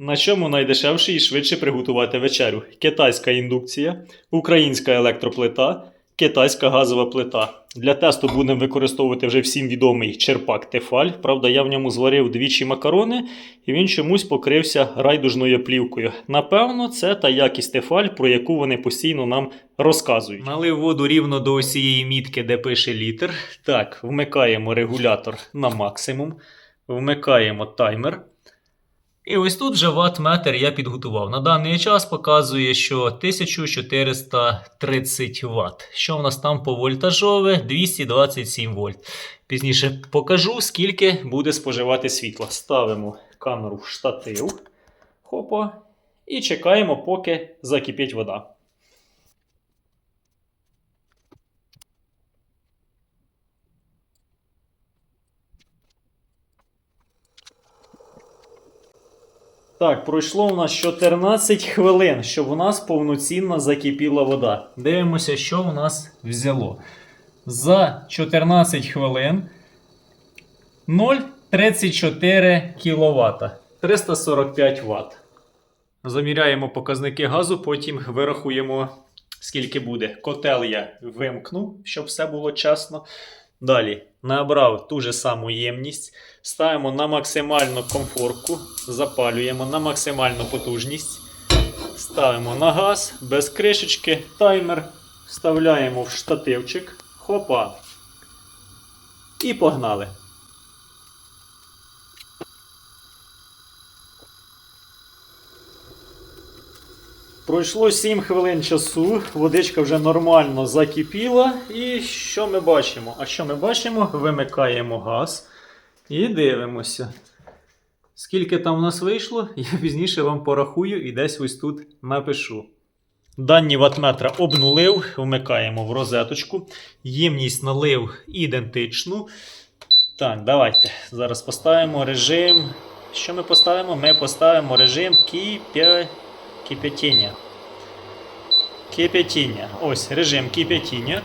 На чому найдешевше і швидше приготувати вечерю? Китайська індукція, українська електроплита, китайська газова плита. Для тесту будемо використовувати вже всім відомий черпак Тефаль. Правда, я в ньому зварив двічі макарони, і він чомусь покрився райдужною плівкою. Напевно, це та якість Тефаль, про яку вони постійно нам розказують. Налив воду рівно до усієї мітки, де пише літр. Так, вмикаємо регулятор на максимум, вмикаємо таймер. І ось тут же ватт-метр я підготував. На даний час показує, що 1430 Вт. Що в нас там по вольтажове? 227 вольт. Пізніше покажу, скільки буде споживати світла. Ставимо камеру в штатив. Хопа. І чекаємо, поки закипить вода. Так, пройшло у нас 14 хвилин, щоб у нас повноцінно закипіла вода. Дивимося, що у нас взяло. За 14 хвилин 0,34 кВт. 345 Вт. Заміряємо показники газу, потім вирахуємо, скільки буде. Котел я вимкнув, щоб все було чесно. Далі набрав ту же саму ємність. Ставимо на максимальну комфорку, запалюємо на максимальну потужність. Ставимо на газ, без кришечки, таймер. Вставляємо в штативчик. Хопа. І погнали. Пройшло 7 хвилин часу, водичка вже нормально закипіла. І що ми бачимо? А що ми бачимо? Вимикаємо газ і дивимося. Скільки там у нас вийшло, я пізніше вам порахую і десь ось тут напишу. Дані ватметра обнулив, вмикаємо в розеточку. Ємність налив ідентичну. Так, давайте. Зараз поставимо режим. Що ми поставимо? Ми поставимо режим кипя... кипятіння. Кипятіння. Ось режим кипятіння.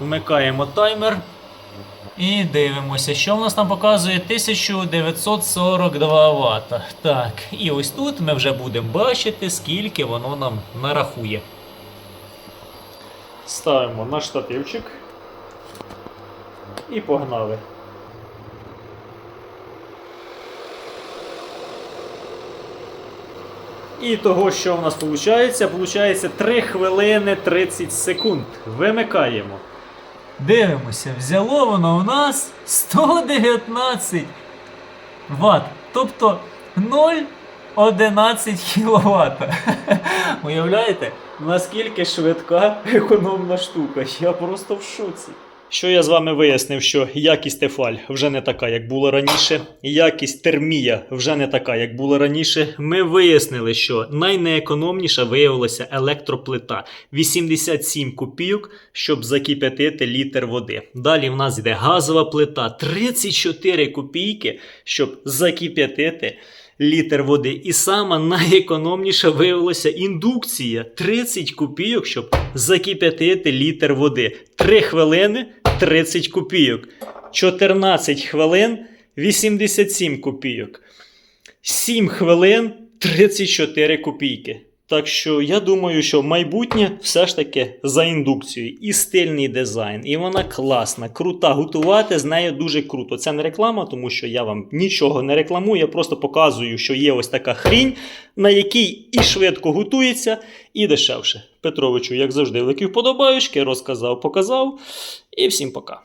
Вмикаємо таймер. І дивимося, що в нас там показує 1942 Вт. Так, і ось тут ми вже будемо бачити, скільки воно нам нарахує. Ставимо на штативчик. І погнали. І того, що в нас виходить, виходить 3 хвилини 30 секунд. Вимикаємо. Дивимося, взяло воно у нас 119 Вт. Тобто 0,11 кВт. Уявляєте, наскільки швидка економна штука? Я просто в шоці. Що я з вами вияснив, що якість Тефаль вже не така, як була раніше. Якість термія вже не така, як була раніше. Ми вияснили, що найнеекономніша виявилася електроплита 87 копійок, щоб закип'ятити літр води. Далі в нас йде газова плита 34 копійки, щоб закип'ятити літр води. І сама найекономніша виявилася індукція 30 копійок, щоб закип'ятити літр води. 3 хвилини 30 копійок. 14 хвилин 87 копійок. 7 хвилин 34 копійки. Так що я думаю, що майбутнє все ж таки за індукцією. І стильний дизайн, і вона класна, крута. Готувати з нею дуже круто. Це не реклама, тому що я вам нічого не рекламую. Я просто показую, що є ось така хрінь, на якій і швидко готується, і дешевше. Петровичу, як завжди, великі вподобаючки, розказав, показав. І всім пока.